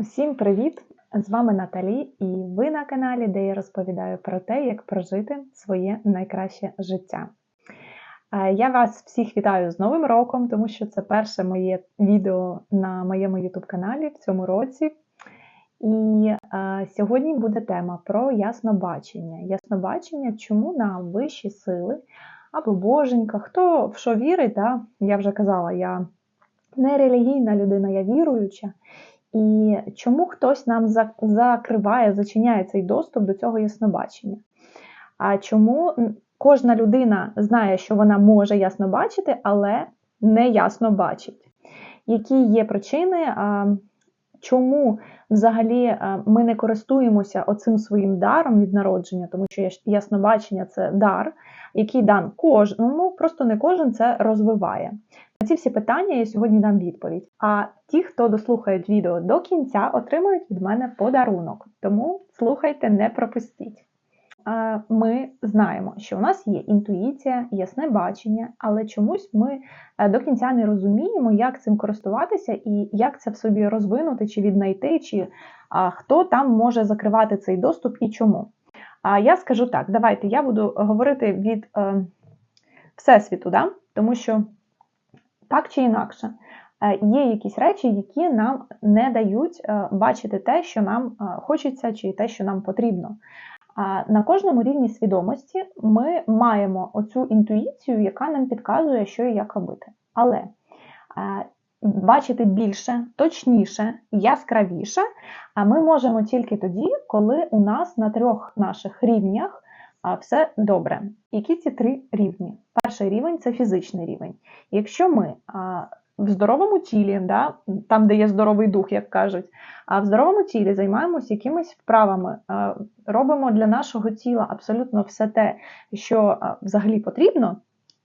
Усім привіт! З вами Наталі, і ви на каналі, де я розповідаю про те, як прожити своє найкраще життя. Е, Я вас всіх вітаю з Новим роком, тому що це перше моє відео на моєму YouTube каналі в цьому році. І е, сьогодні буде тема про яснобачення. Яснобачення, чому нам вищі сили або боженька, хто в що вірить, да? я вже казала, я не релігійна людина, я віруюча. І чому хтось нам закриває, зачиняє цей доступ до цього яснобачення? А чому кожна людина знає, що вона може ясно бачити, але не ясно бачить? Які є причини, чому взагалі ми не користуємося оцим своїм даром від народження, тому що яснобачення це дар, який дан кожному, просто не кожен це розвиває. На ці всі питання я сьогодні дам відповідь. А ті, хто дослухають відео до кінця, отримують від мене подарунок. Тому слухайте, не пропустіть. Ми знаємо, що у нас є інтуїція, ясне бачення, але чомусь ми е, до кінця не розуміємо, як цим користуватися і як це в собі розвинути, чи віднайти, чи хто там може закривати цей доступ і чому. А я скажу так: давайте я буду говорити від е, всесвіту, да? тому що так чи інакше, е, є якісь речі, які нам не дають е, бачити те, що нам е, хочеться, чи те, що нам потрібно. На кожному рівні свідомості ми маємо оцю інтуїцію, яка нам підказує, що і як робити. Але бачити більше, точніше, яскравіше, а ми можемо тільки тоді, коли у нас на трьох наших рівнях а, все добре. Які ці три рівні? Перший рівень це фізичний рівень. Якщо ми в здоровому тілі, да, там, де є здоровий дух, як кажуть, а в здоровому тілі займаємося якимись вправами, робимо для нашого тіла абсолютно все те, що взагалі потрібно,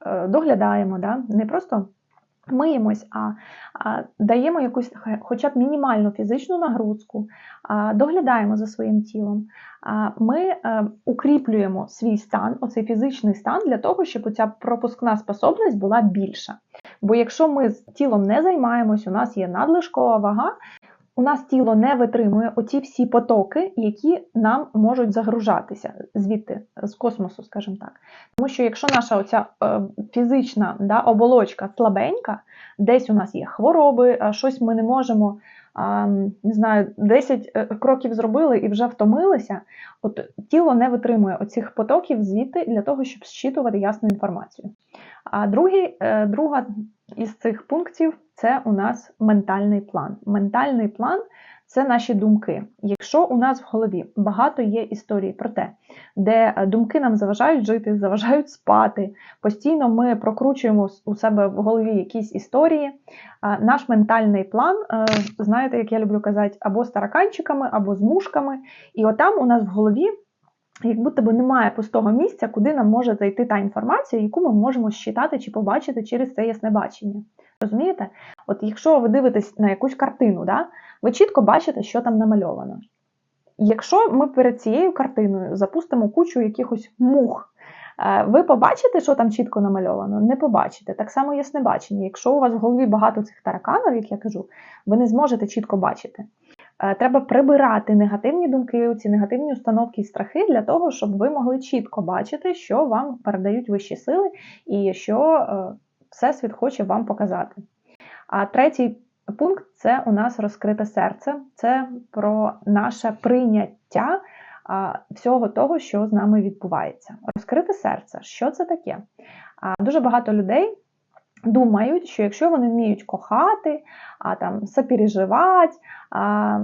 е, доглядаємо, да, не просто миємось, а, а даємо якусь хоча б мінімальну фізичну нагрузку, а, доглядаємо за своїм тілом. А, Ми а, укріплюємо свій стан, оцей фізичний стан, для того, щоб оця пропускна способність була більша. Бо якщо ми з тілом не займаємось, у нас є надлишкова вага, у нас тіло не витримує оці всі потоки, які нам можуть загружатися звідти, з космосу, скажімо так. Тому що якщо наша оця е, фізична да, оболочка слабенька, десь у нас є хвороби, а щось ми не можемо, не знаю, 10 е, кроків зробили і вже втомилися, от тіло не витримує оцих потоків звідти для того, щоб зчитувати ясну інформацію. А другий, е, друга із цих пунктів це у нас ментальний план. Ментальний план це наші думки. Якщо у нас в голові багато є історій про те, де е, думки нам заважають жити, заважають спати, постійно ми прокручуємо у себе в голові якісь історії. Наш ментальний план, е, знаєте, як я люблю казати, або з тараканчиками, або з мушками. І отам у нас в голові як будто би немає пустого місця, куди нам може зайти та інформація, яку ми можемо считати чи побачити через це ясне бачення. Розумієте? От якщо ви дивитесь на якусь картину, да, ви чітко бачите, що там намальовано. Якщо ми перед цією картиною запустимо кучу якихось мух, е, ви побачите, що там чітко намальовано? Не побачите. Так само ясне бачення. Якщо у вас в голові багато цих тараканів, як я кажу, ви не зможете чітко бачити. Е, Треба прибирати негативні думки, ці негативні установки і страхи для того, щоб ви могли чітко бачити, що вам передають вищі сили і що е, Всесвіт хоче вам показати. А третій пункт це у нас розкрите серце, це про наше прийняття всього того, що з нами відбувається. Розкрите серце, що це таке? Дуже багато людей думають, що якщо вони вміють кохати, а там сопереживати, а,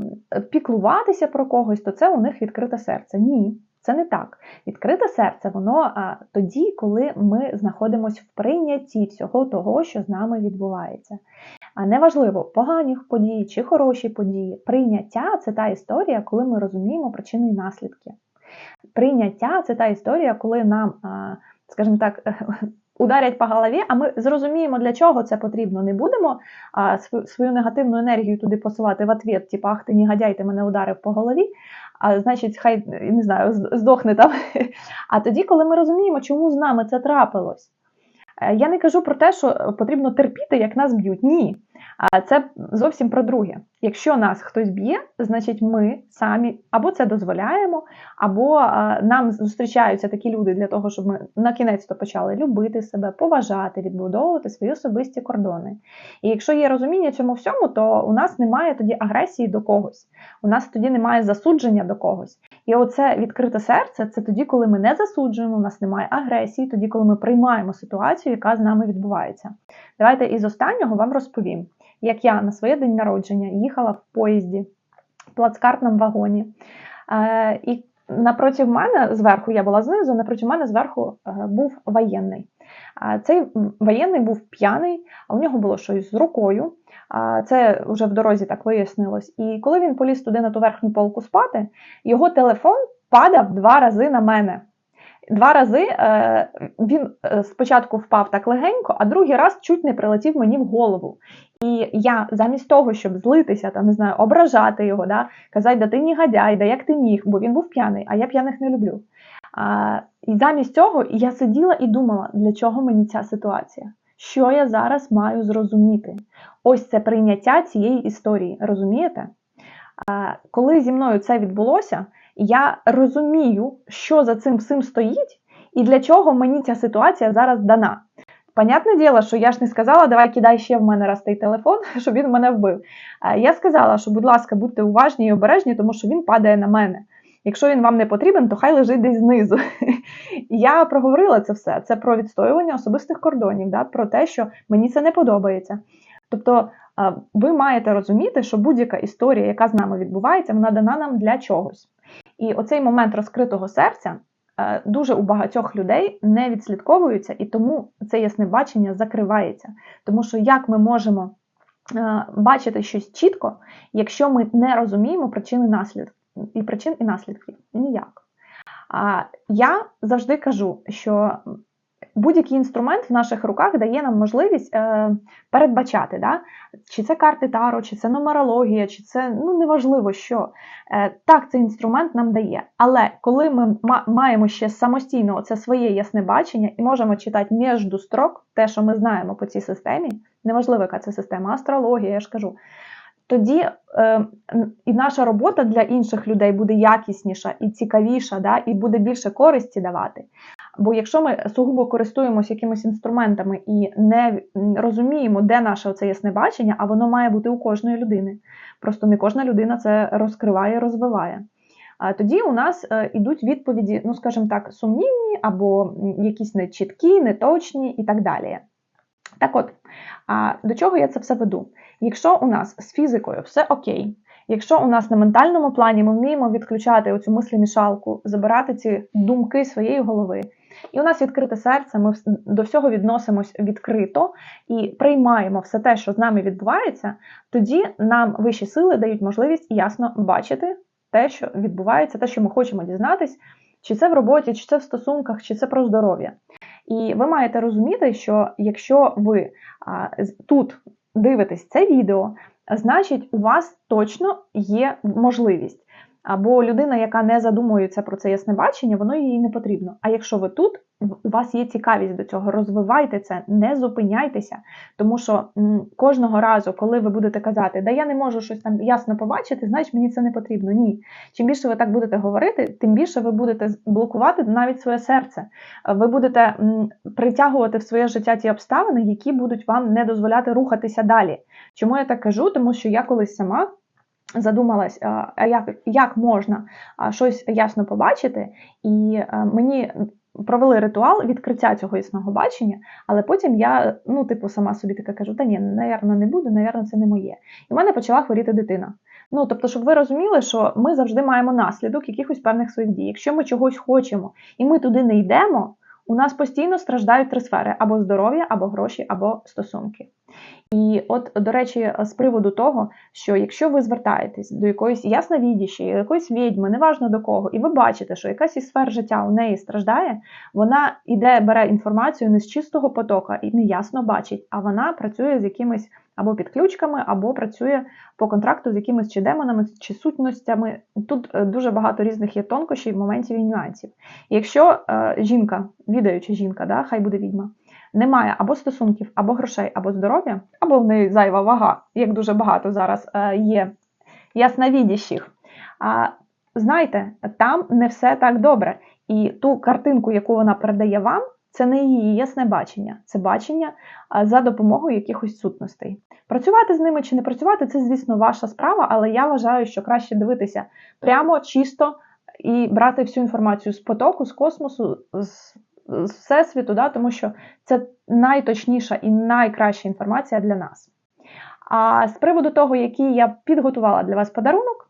піклуватися про когось, то це у них відкрите серце. Ні. Це не так. Відкрите серце, воно а, тоді, коли ми знаходимося в прийнятті всього того, що з нами відбувається. А неважливо, погані події чи хороші події. Прийняття це та історія, коли ми розуміємо причини і наслідки. Прийняття це та історія, коли нам, скажімо так, ударять по голові, а ми зрозуміємо, для чого це потрібно. Не будемо а, свою, негативну енергію туди посилати в ответ, типу, ах ти негодяй, ти мене ударив по голові. А значить, хай не знаю, здохне там. А тоді, коли ми розуміємо, чому з нами це трапилось. Е, Я не кажу про те, що потрібно терпіти, як нас б'ють. Ні. Це зовсім про друге. Якщо нас хтось б'є, значить ми самі або це дозволяємо, або нам зустрічаються такі люди для того, щоб ми на кінець то почали любити себе, поважати, відбудовувати свої особисті кордони. І якщо є розуміння цьому всьому, то у нас немає тоді агресії до когось, у нас тоді немає засудження до когось. І оце відкрите серце це тоді, коли ми не засуджуємо, у нас немає агресії, тоді, коли ми приймаємо ситуацію, яка з нами відбувається. Давайте із останнього вам розповім як я на своє день народження їхала в поїзді в плацкартному вагоні. Е, І напроти мене зверху, я була знизу, напроти мене зверху е, був воєнний. Цей воєнний був п'яний, а у нього було щось з рукою. Це вже в дорозі так вияснилось. І коли він поліз туди на ту верхню полку спати, його телефон падав два рази на мене. Два рази е, він е, спочатку впав так легенько, а другий раз чуть не прилетів мені в голову. І я замість того, щоб злитися, там не знаю, ображати його, да, казати, да ти негодяй, да як ти міг, бо він був п'яний, а я п'яних не люблю. А, І замість цього я сиділа і думала, для чого мені ця ситуація? Що я зараз маю зрозуміти? Ось це прийняття цієї історії, розумієте? Коли зі мною це відбулося, я розумію, що за цим всім стоїть, і для чого мені ця ситуація зараз дана. Понятне діло, що я ж не сказала, давай кидай ще в мене раз той телефон, щоб він мене вбив. Я сказала, що, будь ласка, будьте уважні і обережні, тому що він падає на мене. Якщо він вам не потрібен, то хай лежить десь знизу. Я проговорила це все. Це про відстоювання особистих кордонів, да? про те, що мені це не подобається. Тобто ви маєте розуміти, що будь-яка історія, яка з нами відбувається, вона дана нам для чогось. І оцей момент розкритого серця Е, дуже у багатьох людей не відслідковуються, і тому це ясне бачення закривається. Тому що як ми можемо е, бачити щось чітко, якщо ми не розуміємо причини наслідків і причин і наслідків? Ніяк. Я завжди кажу, що будь-який інструмент в наших руках дає нам можливість е, передбачати, да? чи це карти Таро, чи це нумерологія, чи це ну неважливо що. Е, Так, цей інструмент нам дає. Але коли ми маємо ще самостійно це своє ясне бачення і можемо читати між строк, те, що ми знаємо по цій системі, неважливо, яка це система, астрологія, я ж кажу тоді е, і наша робота для інших людей буде якісніша і цікавіша, да, і буде більше користі давати. Бо якщо ми сугубо користуємося якимись інструментами і не розуміємо, де наше оце ясне бачення, а воно має бути у кожної людини. Просто не кожна людина це розкриває, розвиває. Тоді у нас йдуть е, відповіді, ну скажімо так, сумнівні або якісь нечіткі, неточні і так далі. Так от, до чого я це все веду? Якщо у нас з фізикою все окей, якщо у нас на ментальному плані ми вміємо відключати оцю мислі-мішалку, забирати ці думки своєї голови, і у нас відкрите серце, ми до всього відносимось відкрито і приймаємо все те, що з нами відбувається, тоді нам вищі сили дають можливість ясно бачити те, що відбувається, те, що ми хочемо дізнатись, чи це в роботі, чи це в стосунках, чи це про здоров'я. І ви маєте розуміти, що якщо ви а, тут дивитесь це відео, значить, у вас точно є можливість. Або людина, яка не задумується про це ясне бачення, воно їй не потрібно. А якщо ви тут, у вас є цікавість до цього, розвивайте це, не зупиняйтеся, тому що кожного разу, коли ви будете казати, да я не можу щось там ясно побачити, значить мені це не потрібно. Ні. Чим більше ви так будете говорити, тим більше ви будете блокувати навіть своє серце. Ви будете притягувати в своє життя ті обставини, які будуть вам не дозволяти рухатися далі. Чому я так кажу? Тому що я колись сама задумалась, а як як можна щось ясно побачити, і мені провели ритуал відкриття цього існого бачення, але потім я, ну, типу, сама собі така кажу: та ні, навірно, не буду, навірно, це не моє. І в мене почала хворіти дитина. Ну, тобто, щоб ви розуміли, що ми завжди маємо наслідок якихось певних своїх дій. Якщо ми чогось хочемо і ми туди не йдемо, у нас постійно страждають три сфери: або здоров'я, або гроші, або стосунки. І от, до речі, з приводу того, що якщо ви звертаєтесь до якоїсь ясновідящі, якоїсь відьми, неважно до кого, і ви бачите, що якась із сфер життя у неї страждає, вона іде, бере інформацію не з чистого потока і неясно бачить, а вона працює з якимись або підключками, або працює по контракту з якимись чи демонами, чи сутностями. Тут е, дуже багато різних є тонкощів, моментів і нюансів. І якщо е, жінка, відаюча жінка, да, хай буде відьма немає або стосунків, або грошей, або здоров'я, або в неї зайва вага, як дуже багато зараз е, є ясновідящих. А, Знайте, там не все так добре. І ту картинку, яку вона передає вам, це не її ясне бачення, це бачення за допомогою якихось сутностей. Працювати з ними чи не працювати, це, звісно, ваша справа, але я вважаю, що краще дивитися прямо, чисто і брати всю інформацію з потоку, з космосу, з, з всесвіту, да, тому що це найточніша і найкраща інформація для нас. А з приводу того, який я підготувала для вас подарунок.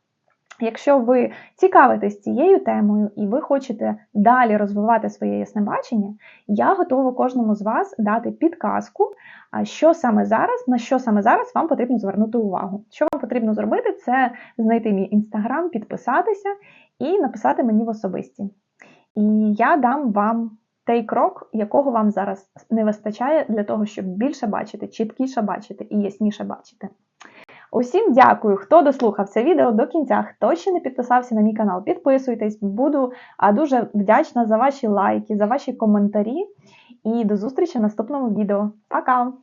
Якщо ви цікавитесь цією темою і ви хочете далі розвивати своє ясне бачення, я готова кожному з вас дати підказку, що саме зараз, на що саме зараз вам потрібно звернути увагу. Що вам потрібно зробити, це знайти мій інстаграм, підписатися і написати мені в особисті. І я дам вам той крок, якого вам зараз не вистачає для того, щоб більше бачити, чіткіше бачити і ясніше бачити. Усім дякую, хто дослухав це відео до кінця. Хто ще не підписався на мій канал, підписуйтесь, буду дуже вдячна за ваші лайки, за ваші коментарі. І до зустрічі в наступному відео. Пока!